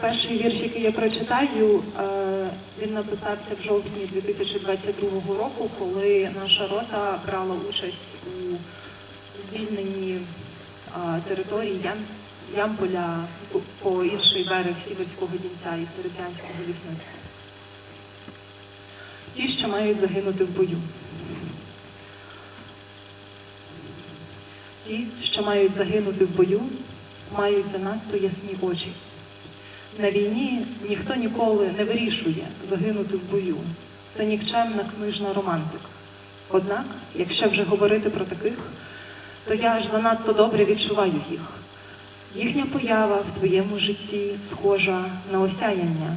Перший вірш, який я прочитаю, е, він написався в жовтні 2022 року, коли наша рота брала участь у звільненні е, території Ямполя по- інший берег Сіверського Дінця і Серебрянського лісництва. Ті, що мають загинути в бою. Ті, що мають загинути в бою, мають занадто ясні очі. На війні ніхто ніколи не вирішує загинути в бою. Це нікчемна книжна романтика. Однак, якщо вже говорити про таких, то я аж занадто добре відчуваю їх. Їхня поява в твоєму житті схожа на осяяння,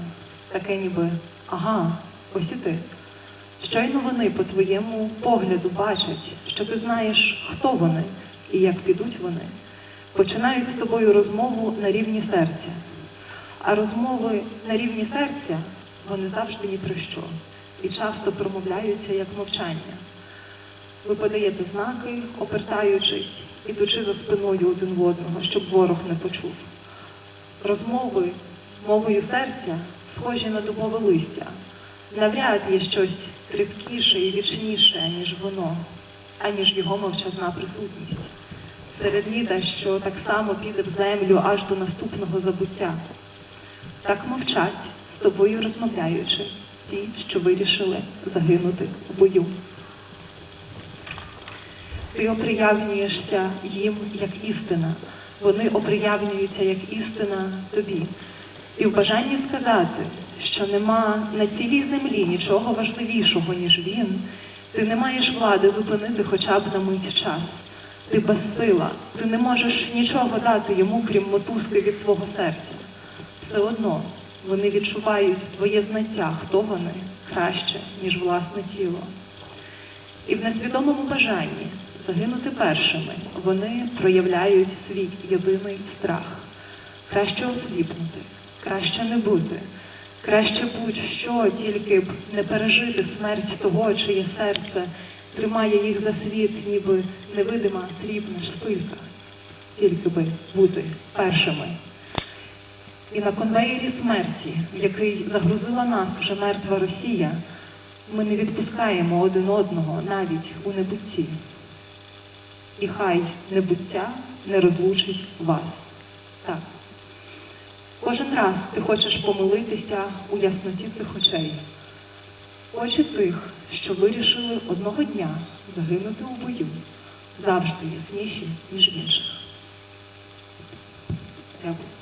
таке ніби ага, ось і ти. Щойно вони по твоєму погляду бачать, що ти знаєш, хто вони і як підуть вони, починають з тобою розмову на рівні серця. А розмови на рівні серця вони завжди ні про що і часто промовляються як мовчання. Ви подаєте знаки, опертаючись, ідучи за спиною один в одного, щоб ворог не почув. Розмови мовою серця схожі на дубове листя. Навряд є щось тривкіше і вічніше, ніж воно, аніж його мовчазна присутність. Серед літа, що так само піде в землю аж до наступного забуття. Так мовчать, з тобою розмовляючи, ті, що вирішили загинути в бою. Ти оприявнюєшся їм як істина, вони оприявнюються як істина тобі. І в бажанні сказати, що нема на цілій землі нічого важливішого, ніж він, ти не маєш влади зупинити хоча б на мить час. Ти безсила, ти не можеш нічого дати йому, крім мотузки від свого серця. Все одно вони відчувають твоє знаття, хто вони краще, ніж власне тіло. І в несвідомому бажанні загинути першими вони проявляють свій єдиний страх. Краще осліпнути, краще не бути, краще будь-що, тільки б не пережити смерть того, чиє серце тримає їх за світ, ніби невидима срібна шпилька, тільки би бути першими. І на конвеєрі смерті, в який загрузила нас уже мертва Росія, ми не відпускаємо один одного навіть у небутті. І хай небуття не розлучить вас. Так. Кожен раз ти хочеш помилитися у ясноті цих очей. Очі тих, що вирішили одного дня загинути у бою, завжди ясніші, ніж інших. Дякую.